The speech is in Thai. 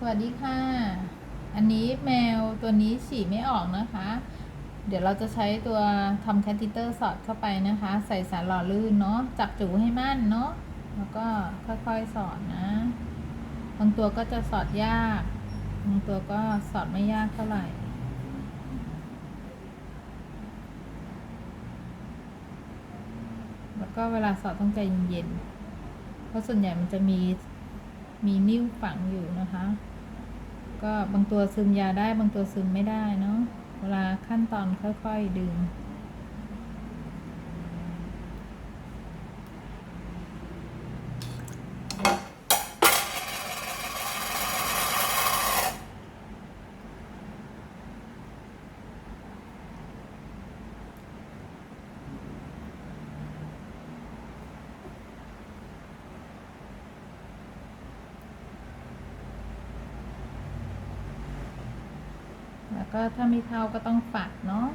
สวัสดีค่ะ อันนี้แมวตัวนี้ฉี่ไม่ออกนะคะ เดี๋ยวเราจะใช้ตัวทำแคทติเตอร์สอดเข้าไปนะคะ ใส่สารหล่อลื่นเนาะ จับจูให้มั่นเนาะ แล้วก็ค่อยๆสอดนะ บางตัวก็จะสอดยาก บางตัวก็สอดไม่ยากเท่าไหร่แล้วก็เวลาสอดต้องใจเย็นๆ เพราะส่วนใหญ่มันจะมี มีนิ้วฝังอยู่นะคะ ก็บางตัวซึมยาได้บางตัวซึมไม่ได้เนาะเวลาขั้นตอนค่อยๆ ดึง แล้วก็ถ้าไม่เท่าก็ต้องฝัดเนาะ